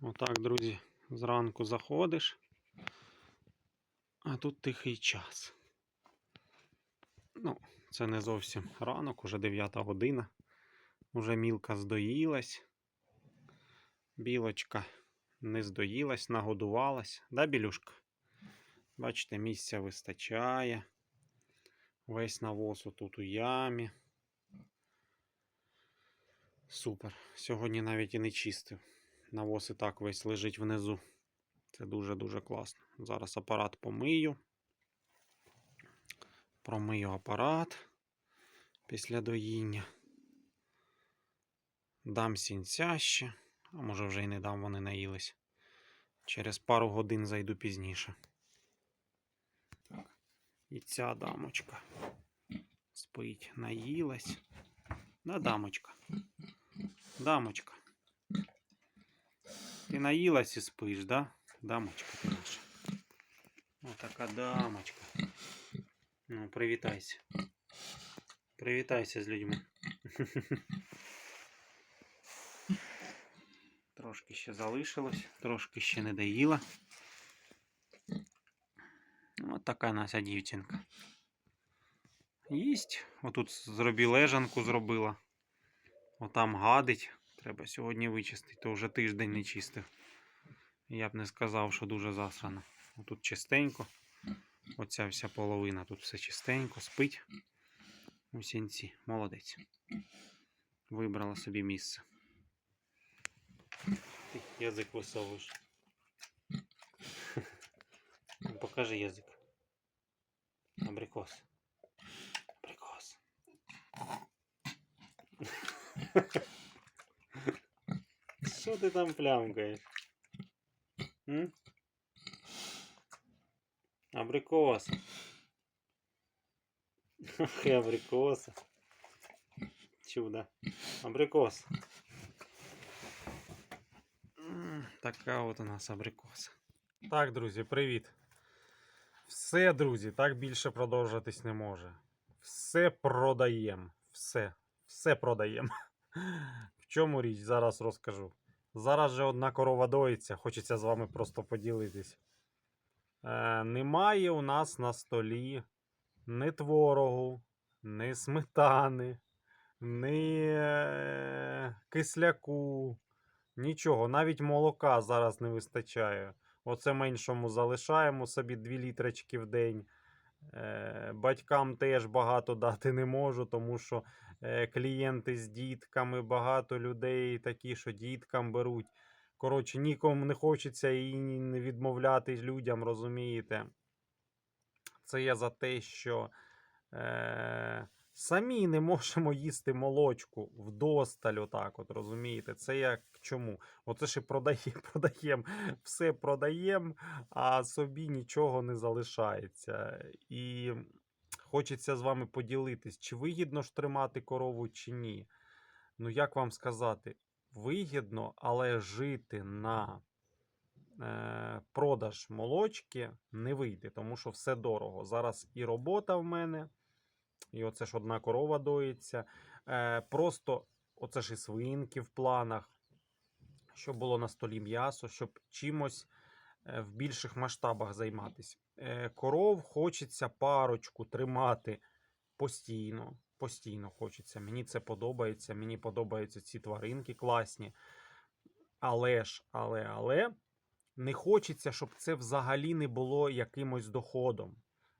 Отак, друзі, зранку заходиш, а тут тихий час. Ну, це не зовсім ранок, уже 9 година. Уже мілка здоїлась. Білочка не здоїлась, нагодувалась. Да, білюшка? Бачите, місця вистачає. Весь навоз тут у ямі. Супер. Сьогодні навіть і не чистив. Навоз і так весь лежить внизу. Це дуже-дуже класно. Зараз апарат помию. Промию апарат після доїння. Дам сінця ще, а може вже й не дам, вони наїлись. Через пару годин зайду пізніше. Так. І ця дамочка спить, наїлась. Да, дамочка. Дамочка. Ти наїлась і спиш, да? Дамочка ти наша. Отака дамочка. Ну, привітайся. Привітайся з людьми. Трошки ще залишилось, трошки ще не доїла. От така Нася дівчинка. Їсть. Отут зробі лежанку зробила. Отам гадить. Треба сьогодні вичистити, то вже тиждень не чистив. Я б не сказав, що дуже засрано. Тут чистенько. Оця вся половина, тут все чистенько, спить. У сінці. Молодець. Вибрала собі місце. Ти язик висовуєш. Ну, Покажи язик. Абрикос. Абрикос. Що ти там плямкаєш? М? Абрикос. Ах, і абрикоса. Чудо. Абрикос. Така от у нас абрикоса. Так, друзі, привіт. Все, друзі, так більше продовжитись не може. Все продаємо. Все. Все продаємо. В чому річ зараз розкажу. Зараз же одна корова доїться, хочеться з вами просто поділитись. Е, немає у нас на столі ні творогу, ні сметани, ні е, кисляку, нічого. Навіть молока зараз не вистачає. Оце меншому залишаємо собі 2 літрочки в день. Е, батькам теж багато дати не можу, тому що клієнти з дітками, багато людей такі, що діткам беруть. Коротше, нікому не хочеться і не відмовляти людям, розумієте? Це я за те, що е, самі не можемо їсти молочку вдосталь, отак, от, розумієте? Це як чому? Оце ж і продає, продаємо, все продаємо, а собі нічого не залишається. І хочеться з вами поділитись, чи вигідно ж тримати корову, чи ні. Ну, як вам сказати, вигідно, але жити на е, продаж молочки не вийде, тому що все дорого. Зараз і робота в мене, і оце ж одна корова доїться. Е, просто оце ж і свинки в планах, щоб було на столі м'ясо, щоб чимось е, в більших масштабах займатися. Е, коров хочеться парочку тримати постійно. Постійно хочеться. Мені це подобається. Мені подобаються ці тваринки класні. Але ж, але, але не хочеться, щоб це взагалі не було якимось доходом.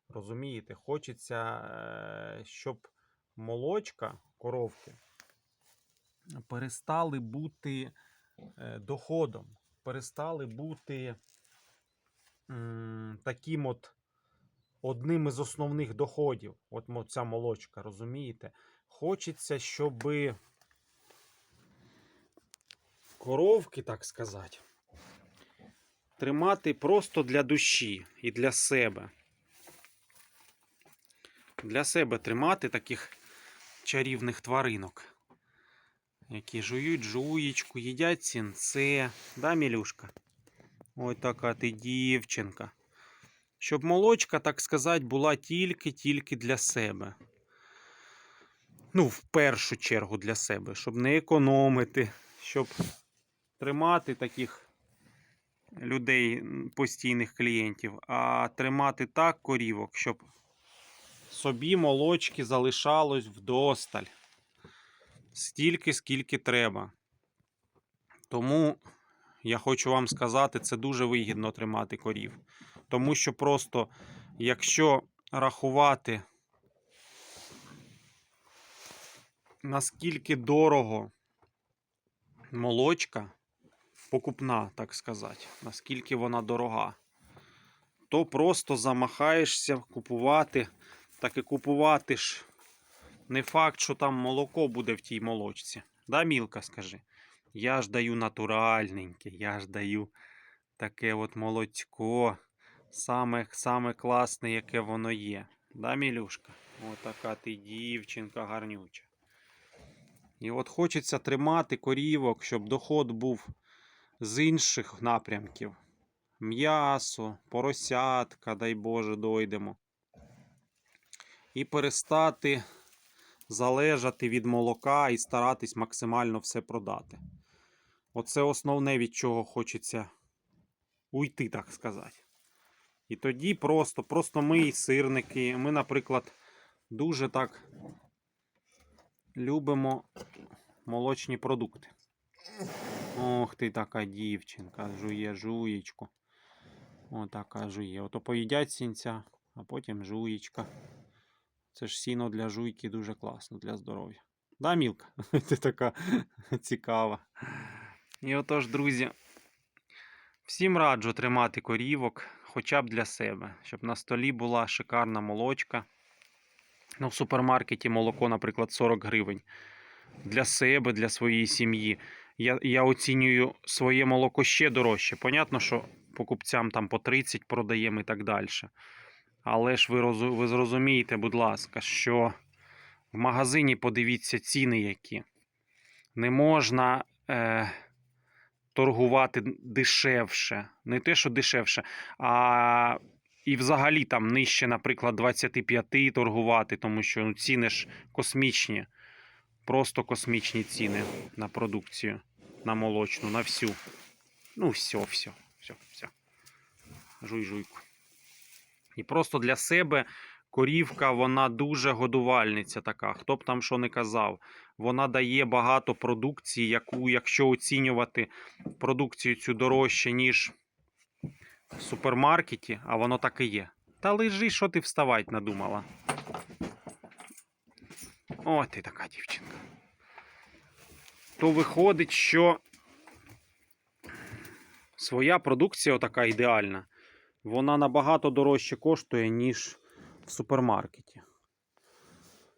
Розумієте? Хочеться, е, щоб молочка коровки перестали бути е, доходом, перестали бути таким от одним із основних доходів. От ця молочка, розумієте? Хочеться, щоб коровки, так сказати, тримати просто для душі і для себе. Для себе тримати таких чарівних тваринок, які жують жуєчку, їдять сінце. Да, Мілюшка? Ой, така ти дівчинка. Щоб молочка, так сказати, була тільки-тільки для себе. Ну, в першу чергу для себе, щоб не економити, щоб тримати таких людей, постійних клієнтів, а тримати так корівок, щоб собі молочки залишалось вдосталь. Стільки, скільки треба. Тому я хочу вам сказати, це дуже вигідно тримати корів. Тому що просто, якщо рахувати, наскільки дорого молочка, покупна, так сказати, наскільки вона дорога, то просто замахаєшся купувати, так і купувати ж не факт, що там молоко буде в тій молочці. Да, Мілка, скажи? Я ж даю натуральненьке, я ж даю таке от молочко. Саме, саме класне, яке воно є. Да, Мілюшка? Отака ти дівчинка гарнюча. І от хочеться тримати корівок, щоб доход був з інших напрямків. М'ясо, поросятка, дай Боже, дойдемо. І перестати залежати від молока і старатись максимально все продати. Оце основне, від чого хочеться уйти, так сказати. І тоді просто, просто ми, і сирники, ми, наприклад, дуже так любимо молочні продукти. Ох ти така дівчинка, жує жуєчку. Отака жує. Ото поїдять сінця, а потім жуєчка. Це ж сіно для жуйки дуже класно для здоров'я. Да, Мілка? Ти така цікава. І отож, друзі, всім раджу тримати корівок хоча б для себе, щоб на столі була шикарна молочка. Ну, в супермаркеті молоко, наприклад, 40 гривень. Для себе, для своєї сім'ї. Я, я оцінюю своє молоко ще дорожче. Понятно, що покупцям там по 30 продаємо і так далі. Але ж ви, розу- ви зрозумієте, будь ласка, що в магазині подивіться ціни які. Не можна е, торгувати дешевше. Не те, що дешевше, а і взагалі там нижче, наприклад, 25 торгувати, тому що ну, ціни ж космічні. Просто космічні ціни на продукцію, на молочну, на всю. Ну, все, все, все, все. Жуй жуйку. І просто для себе корівка, вона дуже годувальниця така. Хто б там що не казав. Вона дає багато продукції, яку, якщо оцінювати продукцію цю дорожче, ніж в супермаркеті, а воно так і є. Та лежи, що ти вставать надумала. О, ти така дівчинка. То виходить, що своя продукція така ідеальна, вона набагато дорожче коштує, ніж в супермаркеті.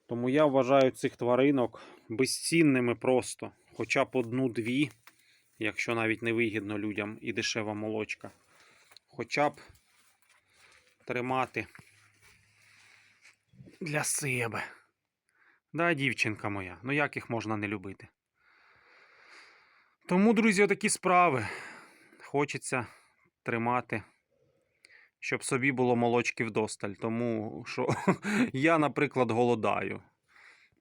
Тому я вважаю цих тваринок безцінними просто. Хоча б одну-дві, якщо навіть не вигідно людям і дешева молочка. Хоча б тримати для себе. Да, дівчинка моя, ну як їх можна не любити? Тому, друзі, такі справи. Хочеться тримати, щоб собі було молочки вдосталь. Тому що я, наприклад, голодаю.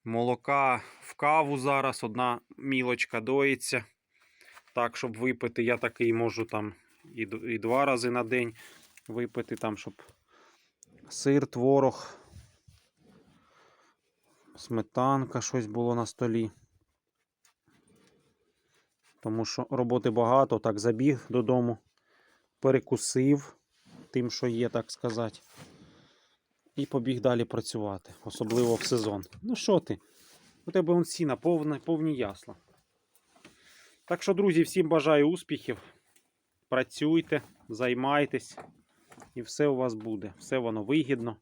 Молока в каву зараз одна мілочка доїться. Так, щоб випити, я такий можу там і, і два рази на день випити, там, щоб сир, творог, сметанка, щось було на столі. Тому що роботи багато, так забіг додому, перекусив тим, що є, так сказати. І побіг далі працювати, особливо в сезон. Ну що ти? У тебе он сіна повне, повні ясла. Так що, друзі, всім бажаю успіхів. Працюйте, займайтесь, і все у вас буде. Все воно вигідно.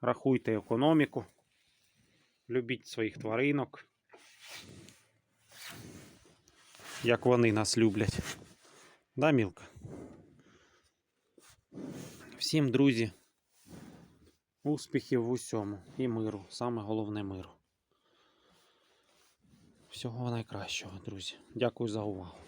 Рахуйте економіку. Любіть своїх тваринок. Як вони нас люблять. Да, Мілка? Всім, друзі, успіхів в усьому і миру. Саме головне миру. Всього найкращого, друзі. Дякую за увагу.